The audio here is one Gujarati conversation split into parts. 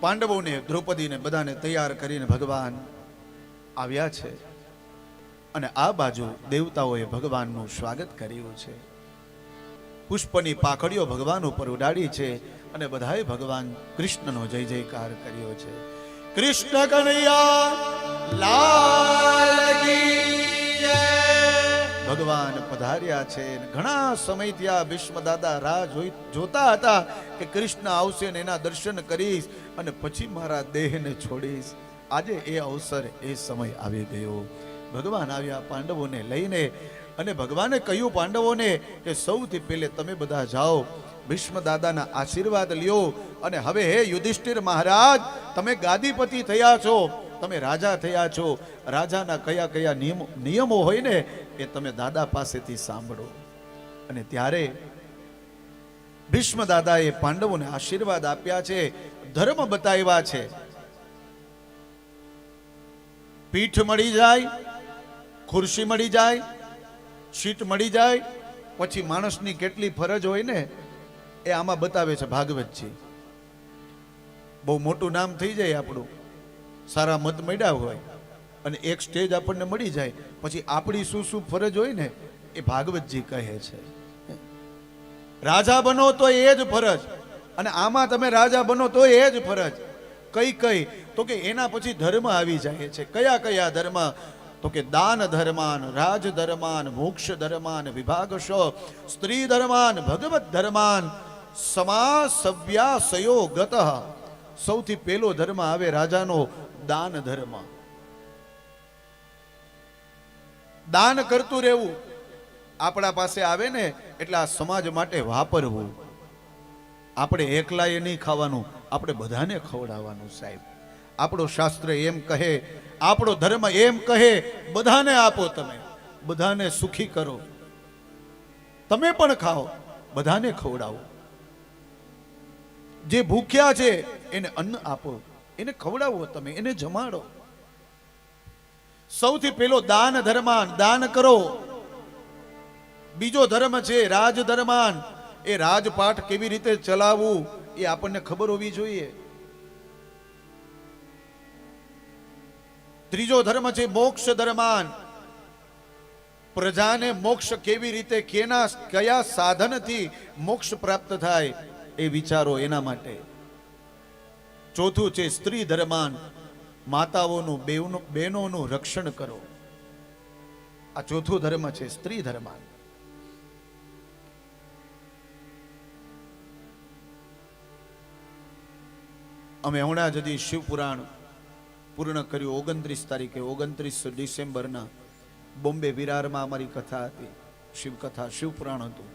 પાંડવોને, દ્રૌપદીને બધાને તૈયાર કરીને ભગવાન આવ્યા છે અને આ બાજુ દેવતાઓએ ભગવાનનું સ્વાગત કર્યું છે પુષ્પની પાખડીઓ ભગવાન ઉપર ઉડાડી છે અને બધાએ ભગવાન કૃષ્ણનો જય જયકાર કર્યો છે કૃષ્ણ કનૈયા, લાલ. ભગવાન પધાર્યા છે. ઘણા સમયથી આ ભીષ્મ દાદા રાહ જોઈ જોતા હતા કે કૃષ્ણ આવશે ને એના દર્શન કરીશ અને પછી મારા દેહને છોડીશ. આજે એ અવસર એ સમય આવી ગયો. ભગવાન આવ્યા પાંડવોને લઈને અને ભગવાને કહ્યું પાંડવોને કે સૌથી પહેલે તમે બધા જાઓ ભીષ્મ દાદાના આશીર્વાદ લ્યો અને હવે હે યુધિષ્ઠિર મહારાજ, તમે ગાદીપતિ થયા છો, તમે રાજા થયા છો. રાજાના કયા કયા નિયમો નિયમો હોય ને એ તમે દાદા પાસેથી સાંભળો. અને ત્યારે ભીષ્મ દાદાએ પાંડવોને આશીર્વાદ આપ્યા છે, ધર્મ બતાવ્યા છે. પીઠ મળી જાય, ખુરશી મળી જાય સીટ મળી જાય, પછી માણસની કેટલી ફરજ હોય ને, એ આમાં બતાવે છે ભાગવતજી. બહુ મોટું નામ થઈ જાય આપણું. સારા મત મળ્યા હોય. અને એક સ્ટેજ આપણને મળી જાય. પછી આપણી શું શું ફરજ હોય ને, એ ભાગવતજી કહે છે. રાજા બનો તો એ જ ફરજ. અને આમાં તમે રાજા બનો તો એ જ ફરજ. કઈ કઈ? તો કે એના પછી ધર્મ આવી જાય છે. કયા કયા ધર્મ? તો કે દાન ધર્માન, રાજ ધર્માન, મોક્ષ ધર્માન વિભાગશો સ્ત્રી ધર્માન, ભગવત ધર્માન સમા ગત સૌથી પહેલો ધર્મ આવે રાજાનો દાન ધર્મ. દાન કરતું રહેવું આપણા પાસે આવે ને એટલે આ સમાજ માટે વાપરવું. આપણે એકલાએ નહીં ખાવાનું, આપણે બધાને ખવડાવવાનું સાહેબ. આપણો શાસ્ત્ર એમ કહે, આપણો ધર્મ એમ કહે, બધાને આપો તમે. બધાને સુખી કરો. તમે પણ ખાઓ, બધાને ખવડાવો. જે ભૂખ્યા છે, એને અન્ન આપો. એને ખવડાવો તમે, એને જમાડો. સૌથી પેલો દાન ધર્માન, દાન કરો. બીજો ધર્મ છે રાજ ધર્માન. એ રાજપાઠ કેવી રીતે ચલાવવું એ આપણને ખબર હોવી જોઈએ. ત્રીજો ધર્મ છે મોક્ષ ધર્માન. પ્રજાને મોક્ષ કેવી રીતે, કેના, કયા સાધનથી મોક્ષ પ્રાપ્ત થાય એ વિચારો એના માટે. ચોથું છે સ્ત્રી ધર્માન. માતાઓનું બેવનું બહેનોનું રક્ષણ કરો. આ ચોથું ધર્મ છે સ્ત્રી ધર્મ અમે હમણાં જ હજી શિવપુરાણ પૂર્ણ કર્યું ઓગણત્રીસ તારીખે, ઓગણત્રીસ ડિસેમ્બરના બોમ્બે વિરારમાં અમારી કથા હતી, શિવકથા, શિવપુરાણ હતું.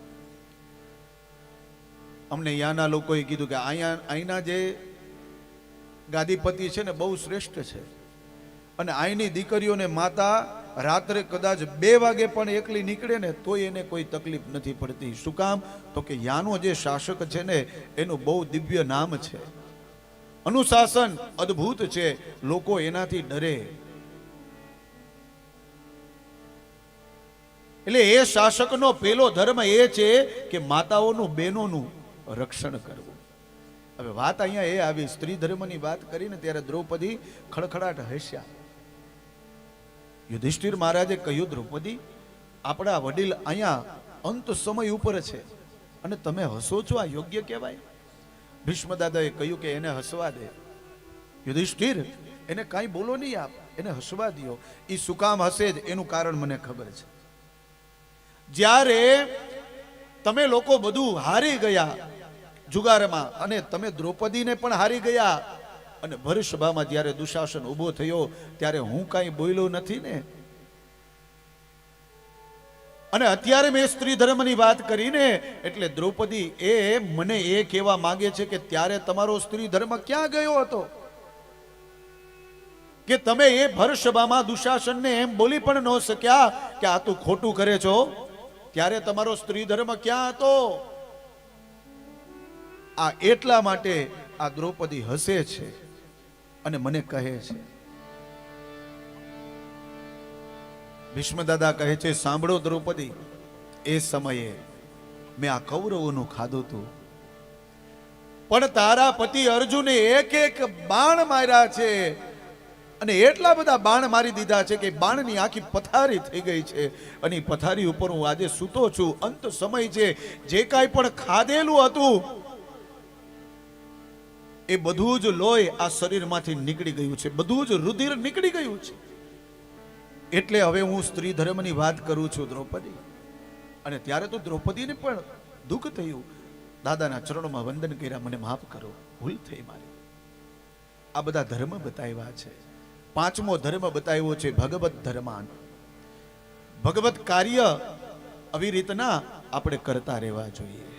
અમને ત્યાંના લોકોએ કીધું કે અહીંયા, અહીંના જે ગાદીપતિ છે ને બહુ શ્રેષ્ઠ છે. અને આઈની દીકરીઓને માતા રાત્રે કદાચ બે વાગે પણ એકલી નીકળે ને તોય એને કોઈ તકલીફ નથી પડતી. શું કામ? તો કે યાનો જે શાસક છે ને, એનું બહુ દિવ્ય નામ છે. અનુશાસન અદ્ભુત છે, લોકો એનાથી ડરે. એટલે એ શાસકનો પેલો ધર્મ એ છે કે માતાઓનું બહેનોનું રક્ષણ કરવું. હવે વાત અહીંયા એ આવી, સ્ત્રી ધર્મની વાત કરીને ત્યારે દ્રૌપદી ખડખડાટ હસ્યા. યુધિષ્ઠિર મહારાજે કહ્યું, દ્રૌપદી, આપણા વડીલ અહીંયા અંત સમય ઉપર છે અને તમે હસો છો, આ યોગ્ય કહેવાય? ભીષ્મ દાદાએ કહ્યું કે એને હસવા દે. યુધિષ્ઠિર, એને કાંઈ બોલો નહીં આપ, એને હસવા દો એ શું કામ હસે જ એનું કારણ મને ખબર છે. જ્યારે તમે લોકો બધું હારી ગયા જુગારમાં. અને તમે દ્રૌપદીને પણ હારી ગયા. અને ભરસભામાં જ્યારે દુશાસન ઊભો થયો, ત્યારે હું કાંઈ બોલ્યો નથી ને. અને અત્યારે મેં સ્ત્રી ધર્મની વાત કરીને, એટલે દ્રૌપદી એ મને એ કહેવા માંગે છે કે ત્યારે તમારો સ્ત્રી ધર્મ ક્યાં ગયો હતો? કે તમે એ ભરસભામાં દુશાસનને એમ બોલી પણ ન શક્યા કે આ તું ખોટું કરે છો? ત્યારે તમારો સ્ત્રી ધર્મ ક્યાં હતો? આ એટલા માટે આ દ્રૌપદી હસે છે અને મને કહે છે. ભીષ્મદાદા કહે છે, સાંભળો દ્રૌપદી, એ સમયે મેં આ કૌરવોનું ખાધું હતું પણ તારા પતિ અર્જુને એક એક બાણ માર્યા છે અને એટલા બધા બાણ મારી દીધા છે કે બાણની આખી પથારી થઈ ગઈ છે અને પથારી ઉપર હું આજે સૂતો છું. અંત સમય છે, જે કાંઈ પણ ખાધેલું હતું એ બધું જ લોહી આ શરીરમાંથી નીકળી ગયું છે. બધું જ રુધિર નીકળી ગયું છે. એટલે હવે હું સ્ત્રી ધર્મની વાત કરું છું દ્રૌપદી. અને ત્યારે તો દ્રૌપદીને પણ દુઃખ થયું. દાદાના ચરણોમાં વંદન કર્યા, મને માફ કરો, ભૂલ થઈ મારી. આ બધા ધર્મ બતાવ્યા છે. પાંચમો ધર્મ બતાવ્યો છે ભગવત ધર્માન. ભગવત કાર્ય આવી રીતના આપણે કરતા રહેવા જોઈએ.